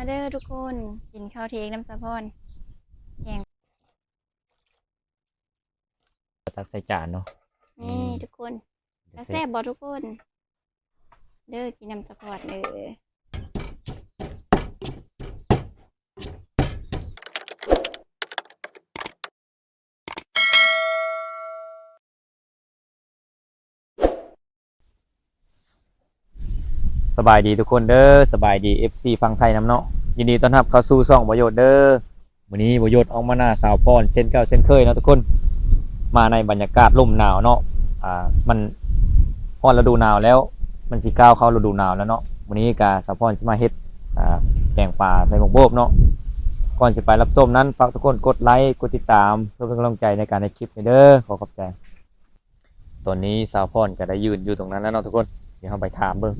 มาเด้อทุกคน กินข้าวเทงน้ำสะพอนตักใส่จานเนาะนี่อืมทุกคนเดี๋ยวแซ่บบ่ทุกคน เด้อกินน้ำสะพอนเด้อ สบายดีทุกคนเด้อสบายดี FC ฟังไทยน้ำเนาะยินดีต้อนรับเข้าสู่ช่องประโยชน์เด้อวันนี้ประโยชน์ออกมาหน้าสาวพรเช่นเก่าเช่นเคยนะทุกคน มาในบรรยากาศลมหนาวเนาะอ่ามันพอฤดูหนาวแล้ว มันสิก้าวเข้าฤดูหนาวแล้วเนาะวันนี้กาสาวพรสิมาเฮ็ดอ่าแกงป่าใส่หมกโบกเนาะก่อนจะไปรับชมนั้นฝากทุกคนกดไลค์กดติดตามเพื่อเป็นกำลังใจในการในคลิปเด้อขอขอบใจ ตอนนี้สาวพรก็ได้ยืนอยู่ตรงนั้นแล้วเนาะทุกคนเดี๋ยวเราไปถามเบิ่ง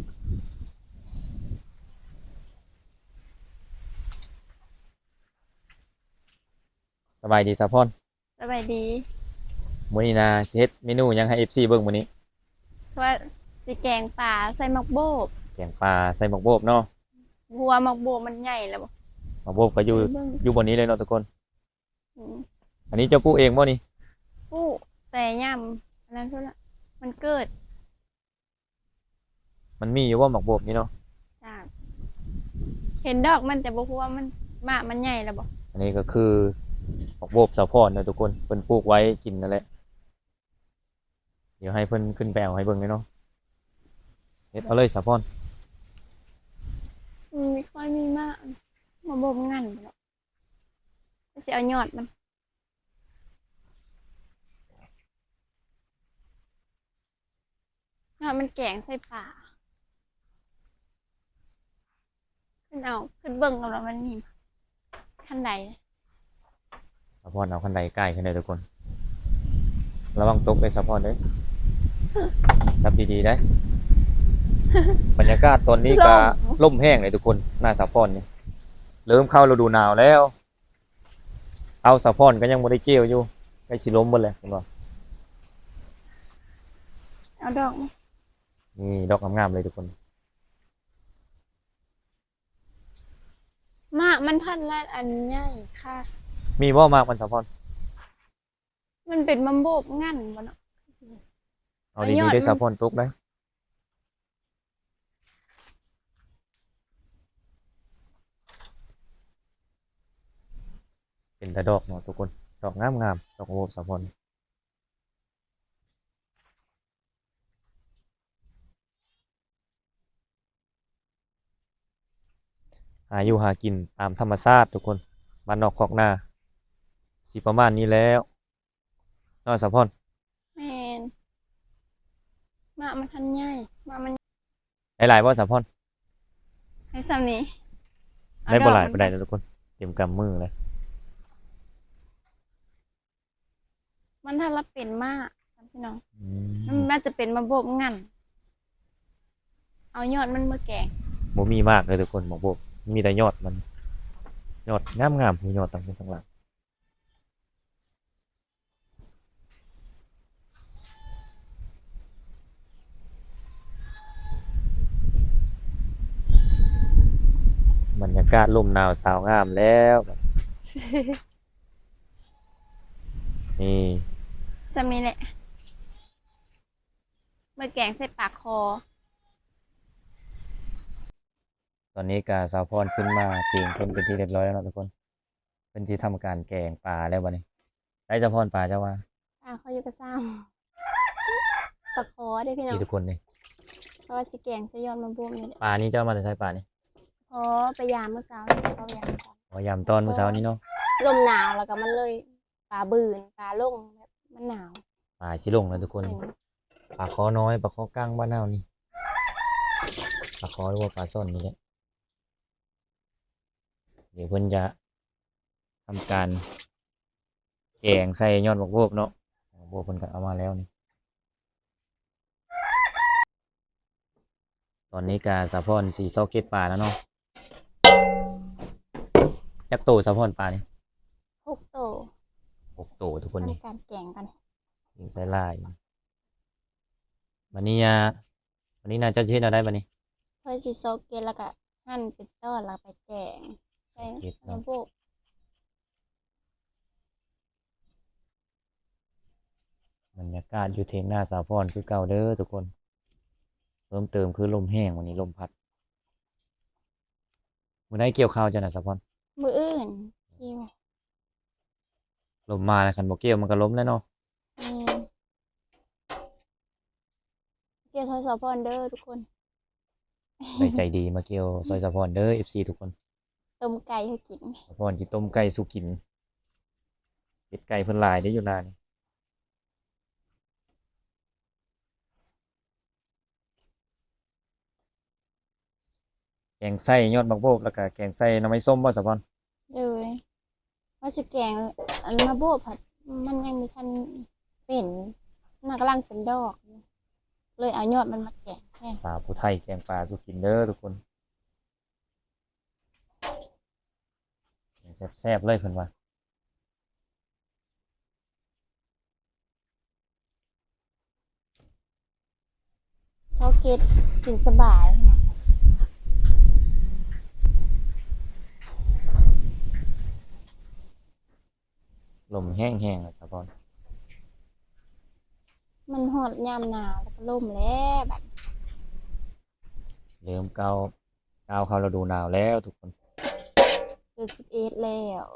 สบายดีสาวพรสบายดีมื้อนี้นะสิเฮ็ดเมนูหยังให้ FC เบิ่งมื้อนี้เพราะว่าสิแกงป่าใส่หมักโบกแกงปลาใส่หมกโบกเนาะหัวหมักโบกมันใหญ่แล้วบ่หมกโบกก็อยู่เบิ่งอยู่บนนี้เลยเนาะทุกคน อืมอันนี้เจ้ากู้เองบ่นี่ผู้แต่ย่ำอันนั้นเท่านั้นมันเกิดมันมีอยู่ว่าหมกโบกนี่เนาะจาก เห็นดอกมันแต่บ่ฮู้ว่ามันมากมันใหญ่แล้วบ่อันนี้ก็คือ หมกโบกสาวพรเนะทุกคนเพิ่นปลูกไว้กินนั่นแหละ เดี๋ยวให้เพิ่นขึ้นแปลวให้เบิ่งเลยเนาะเฮ็ดเอาเลยสาวพรมันไม่ค่อยมีมากมาบ่มงันไปแล้วก็สิเอายอดมันยอดมันแกงใส่ป่าขึ้นเอาขึ้นเบิ่งกับเรามันมีขั้นใด สาวพรเอาคันไดใกล้ขึ้นเลยทุกคน ระวังตกเลยสาวพรเด้อรับดีๆได้ บรรยากาศตอนนี้ก็ล่มแห้งเลยทุกคน หน้าสาวพรนี่เริ่มเข้าฤดูหนาวแล้ว เอาสาวพรก็ยังบ่ได้เกี่ยวอยู่ใกล้สิล้มหมดเลยเห็นบ่เอาดอกมานี่ดอกงามๆเลยทุกคน มากมันทันละอันใหญ่ค่ะ มีบ่มากมันสาวพรมันเป็นมัมโบกงันบ่เนาะ เอาเอาดียอดๆได้มันสาวพรตกได้เป็นแต่ดอกเนาะทุกคน ดอกงามๆดอกโอบสาวพรหาอยู่หากินตามธรรมชาติทุกคนบ้านนอกคอกนา สิประมาณนี้แล้วเนอสาวพรแมนมากมันทันใหญ่มากมันหลายๆว่าสาวพรให้ซ้ำนี้เอได้บ่หลายดอกปานใดนะทุกคนเตรียมกำมือเลยมันทันละเป็นมากครับพี่น้องอืมันมน่าจะเป็นมัมโบกงันเอายอดมันมาแกงบ่มีมากเลยทุกคนบอกบอกมีแต่ยอดมัน ยอดงามงามๆมียอดต่างๆต่างหลัง บรรยากาศลมหนาวสาวงามแล้ว นี่ซ้ำนี้แหละมาแกงใส่ปากคอ ตอนนี้กาสาวพรขึ้นมาเทียงเพิ่นเป็นที่เรียบร้อยแล้วเนาะทุกคนเพิ่นสิทำการแกงปลาแล้วบัดนี้ได้สาวพรปลาเจ้าว่าอ่าเขาอยู่กับซ้ำปากคอได้อพี่น้องนี่ทุกคนนี่เพราะว่าสิแกงใส่ยอดมัมโบกนี่แหละปลานี้เจ้ามาจะใช้ปลานี่ พอไปยามเมื่อเช้านี่เขายามเมื่อเช้าพอยามตอนมื้อเช้านี้เนาะลมหนาวแล้วก็มันเลยปลาบืนปลาลงแบบมันหนาวปลาสิลงแล้วทุกคนเห็นปลาคอน้อยปลาคอกลางบ้านเฮานี่ปลาคอหรือว่าปลาซ่อนนี่แหละเดี๋ยวเพิ่นจะทำการแกงใส่ยอดบักโบกเนาะบักโบกเพิ่นก็เอามาแล้วนี่ตอนนี้กาสะพอนสีซอกเก็ตปลาแล้วเนาะ ยักษ์โตสะพอนปลานี่หกโตหกโตทุกคนนี่ทำการแกงกันยิงใส่ลายวันนี้อะวันนี้น่าจะเช็ดเอาได้บันนี้เพื่อสิโซกเกนแล้วก็หั่นเป็นต้อนแล้วไปแกงใส่เก็ดเนาะระบบบรรยากาศอยู่เทงหน้าสาวพรคือเก่าเด้อทุกคนเพิ่มเติมคือลมแห้งวันนี้ลมพัดมื้อใดเกี่ยวข้าวจ้ะน่ะสาวพร มืออื่นคิวลมมาแล้วคันบ่เกี่ยวมันก็ล้มแล้วเนาะนี่เกียวทอยสอพอนเด้อทุกคนได้ใจดีมาเกี่ยวซอยสาวพรเด้อ FC ทุกคนต้มไก่ให้กินสาวพรสิต้มไก่สุกินเป็ดไก่เพิ่นหลายเด้ออยู่นาน แกงไส้ยอดบักโบกแล้วก็แกงไส้หน้ำไม้ส้มบ่สาวพรเลยว่าสิแกงอันมาโบผัดมันยังมีทันเป็นน่ากำลังเป็นดอกอยู่เลยเอายอดมันมาแกงแค่สาวผู้ไทยแกงปลาสุกินเด้อทุกคนแซ่บๆเลยเพิ่นว่าซอเกตกินสบายนะ ลมแห้งๆอะสาวพรมันหอดยามหนาวแล้วก็ล่มแล้วแบบเริ่มเกาเกาเข้าฤดูหนาวแล้วทุกคน เดือนสิบเอ็ดแล้ว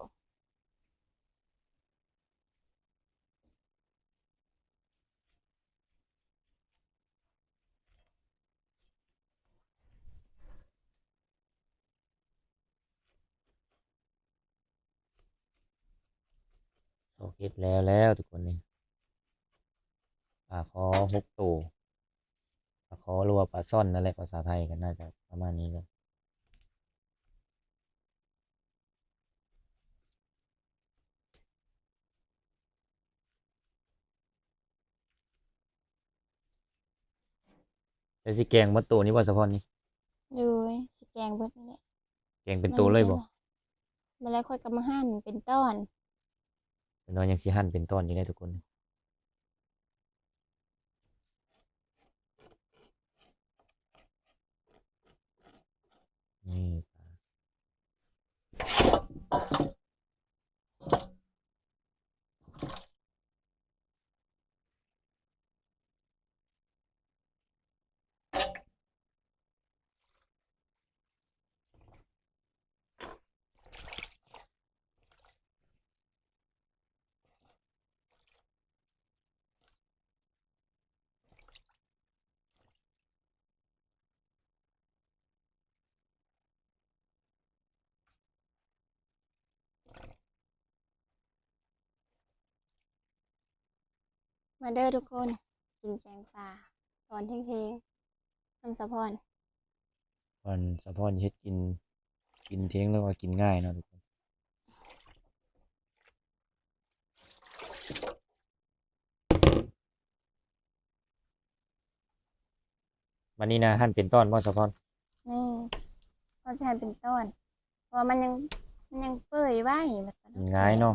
โซเก็ตแล้วแล้วทุกคนนี่ปลาคอหกตัวปลาคอรัวาปลาซ่อนนั่นแหละภาษาไทยกันน่าจะประมาณนี้เลยแล้วสิแกงมัดตัวนี้ว่าสะพอนนี่เลยสิแกงเบิดนี่แหละแกงเป็นตัวเลยบ่มันแล้วค่อยกำมาหั่นเป็นต้อนเป็ นน้อยยังสิหั่นเป็นตอนอยู่ได้ทุกคนนี่ มาเด้อทุกคน กินแกงปลาตอนเที่ยงเทงๆน้ำสะพอนมันสะพอนเฮ็ดกิน กินเที่ยงแล้วว่ากินง่ายเนาะทุกคนวันนี้นะหั่นเป็นตอนบ่สะพอนนี่ก็จะหั่นเป็นต้อนเพราะว่ามันยังมันยังเปื่อยไว้แบบนั้นมันง่ายเนาะ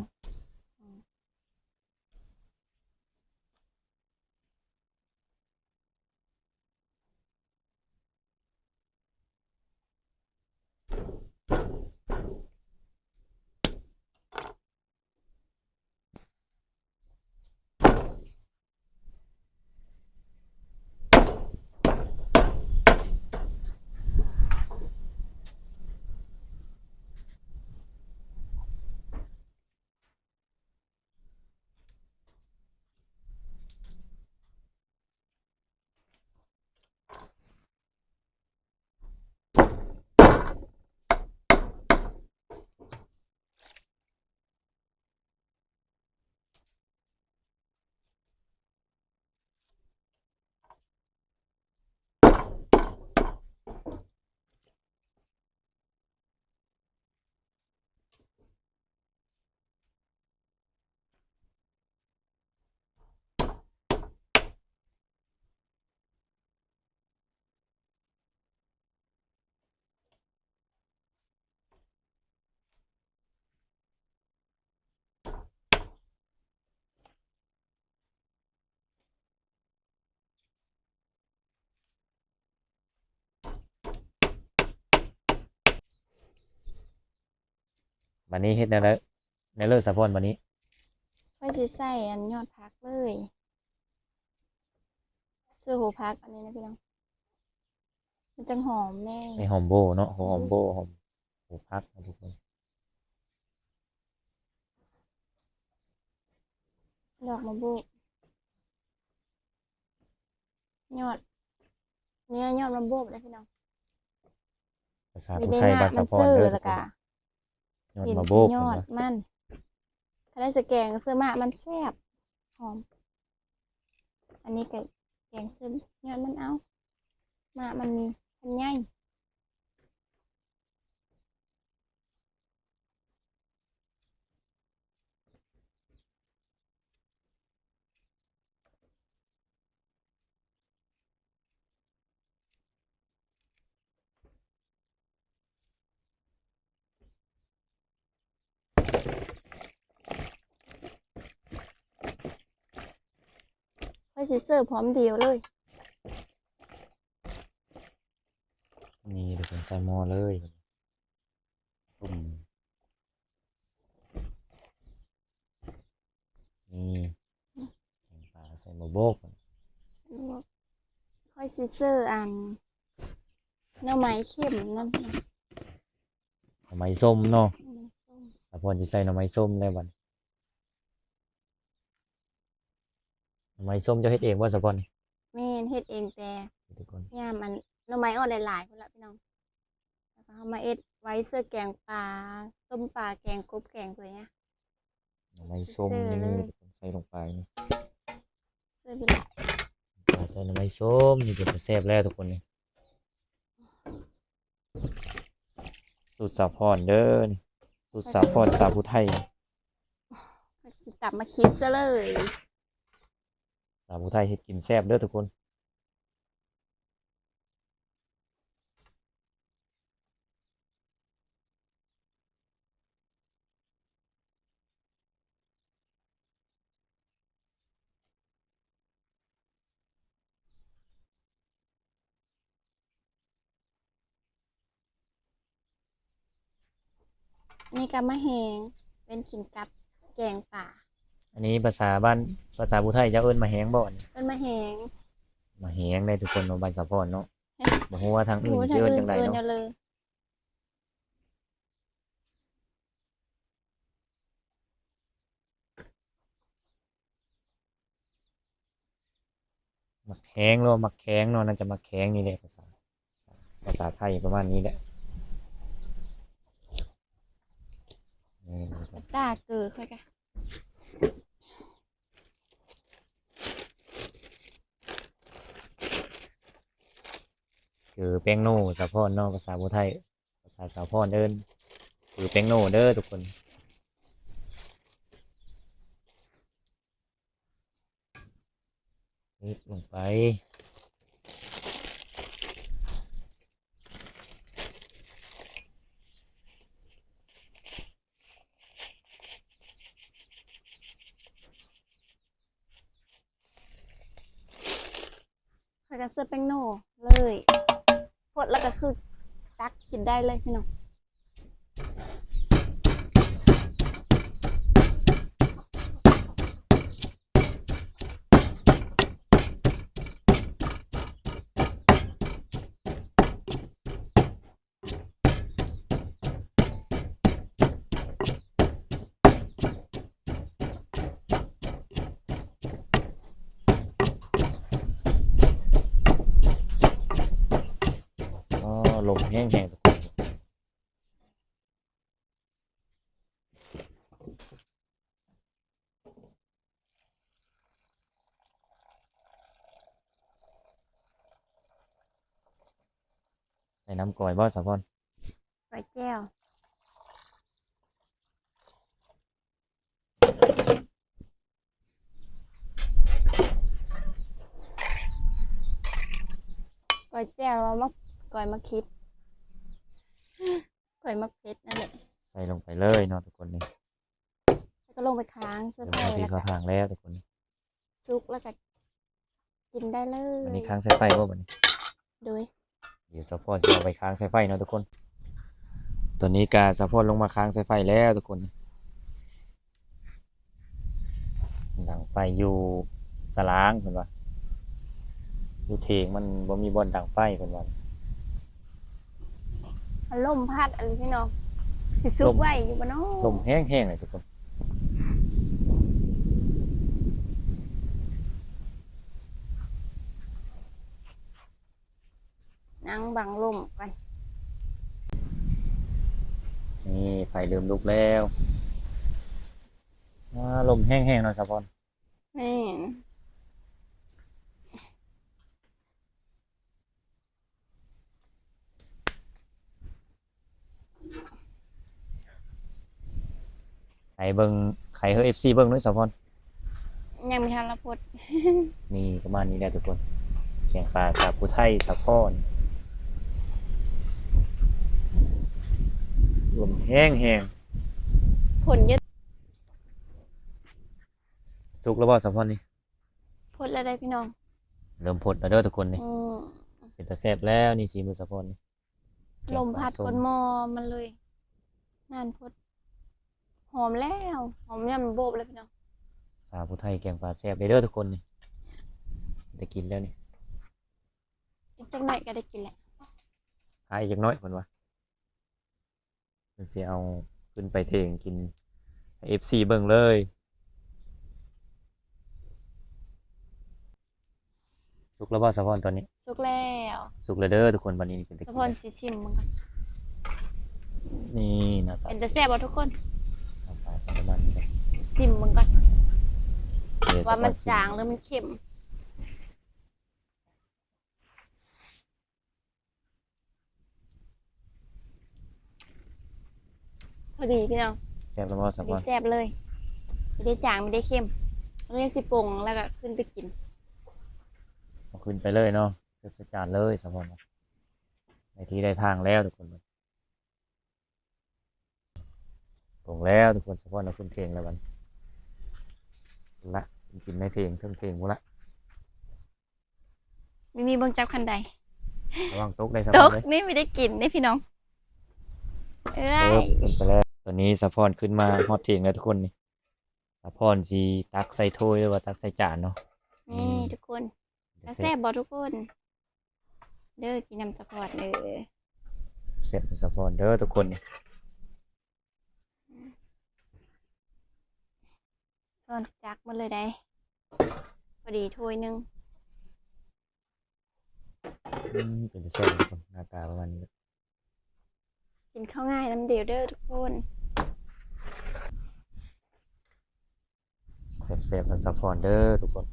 วันนี้เฮ็ดแนวแล้วแนวเลิศสะพอนวันนี้ค่อยสิใส่อันยอดพักเลยเสื้อหูพักอันนี้นะพี่น้องมันจังหอมแน่ในหอมโบเนาะหอมโบหอมหูพักนะทุกคนดอกมะบุกยอดนี่นะยอดมะบุกเลยพี่น้องภาษามีผู้ได้ไทยงาบ้านมัสะนพอนซื่อเด้อแล้วก็ ยอดเห็นมาเป็โบนกยอดเพิ่นว่ามันถ้าได้สแกงเสื้อมะมันแซ่บหอม อันนี้ก็แกงเสื้อยอดมันเอามะมันมีมันใหญ่ ค่อยสิเสิร์ฟพร้อมเดียวเลย นี่ทุกคนใส่หม้อเลยตุ่มนี่แกงปลาใส่มาโบกค่อยสิเสิร์ฟอันเนื้อไม้เข็มนั่นหน่อไม้ส้มเนาะหน่อไม้ส้มสะพอนจะใส่หน่อไม้ส้มได้บัดหน่อ ไม้ส้มเจะเฮ็ดเองว่าสะพอนนี่แม่นเฮ็ดเองแต่ทุกคนยามอันหน่อไม้อ่อนหลายๆพุ่นละพี่น้องแล้วก็เอามาเอ็ดไว้เสื้อแกงปลาต้มปลาแกงกบแกงตัวเนี้ยหน่อไม้ส้มเสิร์ฟเลยนี่ทุกคนใส่ลงไปนี่เสื้อพี่ละปลาใส่หน่อไม้ส้มนี่เป็นแซ่บแล้วทุกคนนี่สูตรสาพรเด้อนี่สูตรสาพรสาวผู้ไทยค่อยสิตับมาคิดซะเลย สาวผู้ไทยเฮ็ดกินแซ่บเด้อทุกคนนี่ก็มะแหงเป็นกินกับแกงป่า อันนี้ภาษาบ้านภาษาผู้ไทยจะเอิ้นมาแหงบ่นี่เป็นมะแหงมาแหงได้ทุกคนเนาะบ้านสาพรเนาะบ่ฮู้ว่าทางอื่นหูสิทางเอิ้นอื่นจังไดเอินเนาะเอาเลยมักแหงหรือว่ามักแข็งเนาะน่าจะมักแข็งนี่แหละภาษาภาษาไทยประมาณนี้แหละนี่ทุกคนตาเกิดค่อยกะ คือแป้งโน่สาพรเนาะภาษาผู้ไทยภาษาสาพรเอิ้นคือแป้งโน่เด้อทุกคนนี่ลงไปค่อยกะเสื้อแป้งโน่เลย ดแล้วก็คือตักกินได้เลยพี่น้อง อ๋อ ลมแห้งๆทุกคนใส่น้ำกร่อยบ่สาพรไว้แก้วก้อยแจ้วเรามาก้อยมาคิดก้ อยมะเพชรนั่นแหละใส่ลงไปเลยเนาะทุกคนนี่แล้วก็ลงไปค้างเสื้อเดี๋ยวผ้าบางทีแล้วเขาก็ทางแล้วทุกคนซุกแล้วก็กินได้เลยวันนี้ค้างใส่ไฟบ่บัดนี้ โดยเดี๋ยวสาพรจะเอาไปค้างใส่ไฟเนาะทุกคน ตอนนี้กาสะพอนลงมาค้างสายไฟแล้วทุกคนดังไฟอยู่ตารางเพิ่นว่าอยู่เทงมันบ่มีบอลดังไฟเพิ่นว่า อารมณ์พัดอะไรพี่น้องสิซุกลมไว้อยู่บ่เนาะลมแห้งๆเลยทุกคนนั่งบังลมกันนี่ไฟเริ่มลุกแล้วอ่าลมแห้งๆเนาะสะพอนแม่ ไข่เบิ่งไข่เฮอ FC เบิ่งด้วยสะพอนยังมีทันละพดนี่ประมาณนี้แหละทุกคนแกงปลาสาปูไทยสะพอนลมแห้งผลเยอะๆสุกแล้วบ่สะพอนนี่พดแล้วได้พี่น้อง เริ่มพดแล้วเด้อทุกคนนี่อืมเป็นตาแซ่บแล้วนี่สีมือสะพอนนี่แกลงมปลาพัดส้ก้นหม้อมันเลยนั่นพด หอมแล้วหอมเนี่ยมันโบบเลยพี่น้องสาปูไทยแกงปลาแซ่บเด้อทุกคนนี่ได้กินแล้วนี่อีกจังหน่อยก็ได้กินแหละหายจักหน้อยเพิ่นว่าเพิ่นสิเอาขึ้นไปเทงกินให้ FC เบิ่งเลยสุกแล้วบ่สะพอนตอนนี้ สุกแล้วสุกแล้วเด้อทุกคนวันนี้เป็นตะทุกกี้คนสิชิมมันกันนี่หน้าตาเป็นแต่แซ่บบ่ทุกคนห น้าตาเป็นประมาณนี้เลยชิมมันกันเดี๋ยว่ามันสะพอจางหรือมันเค็มพอดีพี่น้องแซ่บแล้วบ่พสะอพดีอนแซ่บเลยไม่ได้จางไม่ได้เค็มเรียกสิปรุงแล้วก็ขึ้นไปกิน เอาขึ้นไปเลยเนาะเสิร์ฟใส่จานเลยสะพอนในที่ได้ทางแล้วทุกคน ปรุงแล้วทุกคนสะพอนเอาขึ้นเพลงแล้วมันละกินในเพลงเครื่องเพลงหมดละไม่มีเบิ่งจับคันใดระวังตกได้สะพตอนกเลยนี่ไม่ได้กินได้พี่น้อง เอ้เอยอขึ้นไปแล้วตอนนี้สะพอนขึ้นมาฮอดเถียงแล้วทุกคนนี่สะพอนสีตักใส่ถ้วยหรือว่าตักใส่จานเนาะนี่ทุกคนแล้วแซ่บบ่ทุกคน เด้อกินน้ำสปอร์ตเด้อ เสร็จสะพอนเด้อทุกคนนี่ ตอนจักมันเลยได้พอดีถ้วยหนึงอืมเป็นแซ่บทุกคนหน้าตาประมาณนี้กินข้าวง่ายน้ำเดียวเด้อทุกคนแซ่บๆสะพอนเด้อทุกคน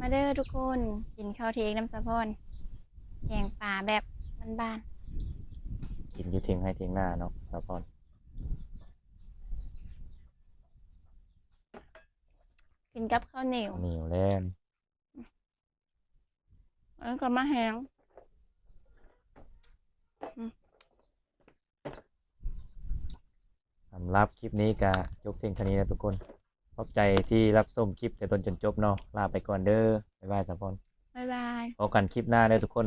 มาเด้อทุกคนกินข้าวเทกน้ำสะพอนแกงป่าแบบบ้านกินอยู่เทียงให้เทียงหน้าเนาะสะพอน กินกับข้าวเหนียวเหนียวแล่นแล้วก็มาแห้งสำหรับคลิปนี้ก็จบเพียงเท่านี้นะทุกคนขอบใจที่รับชมคลิปแต่ต้นจนจบเนาะลาไปก่อนเด้อบ๊ายบายสะพอนบ๊ายบายพบกันคลิปหน้าเด้อทุกคน